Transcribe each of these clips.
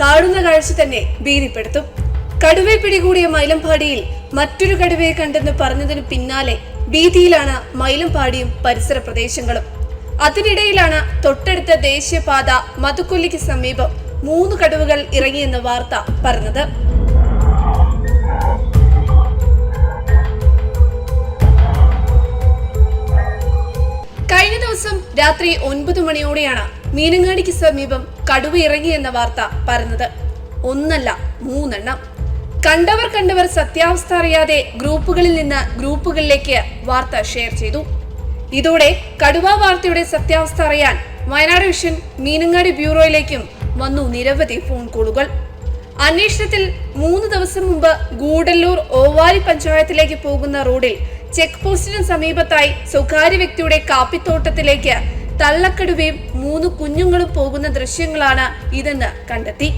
കാണുന്ന കാഴ്ച തന്നെ ഭീതിപ്പെടുത്തും. കടുവയെ പിടികൂടിയ മൈലംപാടിയിൽ മറ്റൊരു കടുവയെ കണ്ടെന്ന് പറഞ്ഞതിന് പിന്നാലെ ഭീതിയിലാണ് മൈലംപാടിയും പരിസര പ്രദേശങ്ങളും. അതിനിടയിലാണ് തൊട്ടടുത്ത ദേശീയപാത മധുക്കൊല്ലിക്ക് സമീപം മൂന്ന് കടുവകൾ ഇറങ്ങിയെന്ന വാർത്ത പറഞ്ഞത് കഴിഞ്ഞ ദിവസം രാത്രി ഒൻപത് മണിയോടെയാണ് മീനങ്ങാടിക്ക് സമീപം കടുവ ഇറങ്ങി എന്ന വാർത്ത പറഞ്ഞത് ഒന്നല്ല മൂന്നെണ്ണം. കണ്ടവർ കണ്ടവർ സത്യാവസ്ഥ അറിയാതെ ഗ്രൂപ്പുകളിൽ നിന്ന് ഗ്രൂപ്പുകളിലേക്ക് വാർത്ത ഷെയർ ചെയ്തു. ഇതോടെ കടുവ വാർത്തയുടെ സത്യാവസ്ഥ അറിയാൻ വയനാട് വിഷൻ മീനങ്ങാടി ബ്യൂറോയിലേക്കും വന്നു നിരവധി ഫോൺ കോളുകൾ. അന്വേഷണത്തിൽ മൂന്ന് ദിവസം മുമ്പ് ഗൂഡല്ലൂർ ഓവാലി പഞ്ചായത്തിലേക്ക് പോകുന്ന റോഡിൽ ചെക്ക് പോസ്റ്റിന് സമീപത്തായി സ്വകാര്യ വ്യക്തിയുടെ കാപ്പിത്തോട്ടത്തിലേക്ക് തള്ളക്കടുവയും മൂന്ന് കുഞ്ഞുങ്ങളും പോകുന്ന ദൃശ്യങ്ങളാണ് ഇതെന്ന് കണ്ടെത്തി.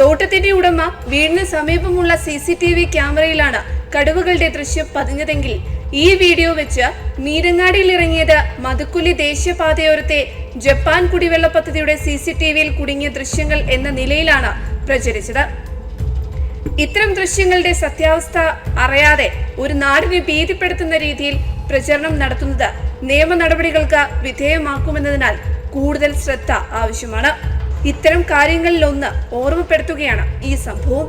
തോട്ടത്തിന്റെ ഉടമ വീടിന് സമീപമുള്ള സി സി ടി വി ക്യാമറയിലാണ് കടുവകളുടെ ദൃശ്യം പതിഞ്ഞതെങ്കിൽ ഈ വീഡിയോ വെച്ച് മീരങ്ങാടിയിൽ ഇറങ്ങിയത് മധുക്കുലി ദേശീയപാതയോരത്തെ ജപ്പാൻ കുടിവെള്ള പദ്ധതിയുടെ സി സി ടി വിയിൽ കുടുങ്ങിയ ദൃശ്യങ്ങൾ എന്ന നിലയിലാണ് പ്രചരിച്ചത്. ഇത്തരം ദൃശ്യങ്ങളുടെ സത്യാവസ്ഥ അറിയാതെ ഒരു നാടിനെ ഭീതിപ്പെടുത്തുന്ന രീതിയിൽ പ്രചരണം നടത്തുന്നത് നിയമ നടപടികൾക്ക് വിധേയമാക്കുമെന്നതിനാൽ കൂടുതൽ ശ്രദ്ധ ആവശ്യമാണ്. ഇത്തരം കാര്യങ്ങളിലൊന്ന് ഓർമ്മപ്പെടുത്തുകയാണ് ഈ സംഭവം.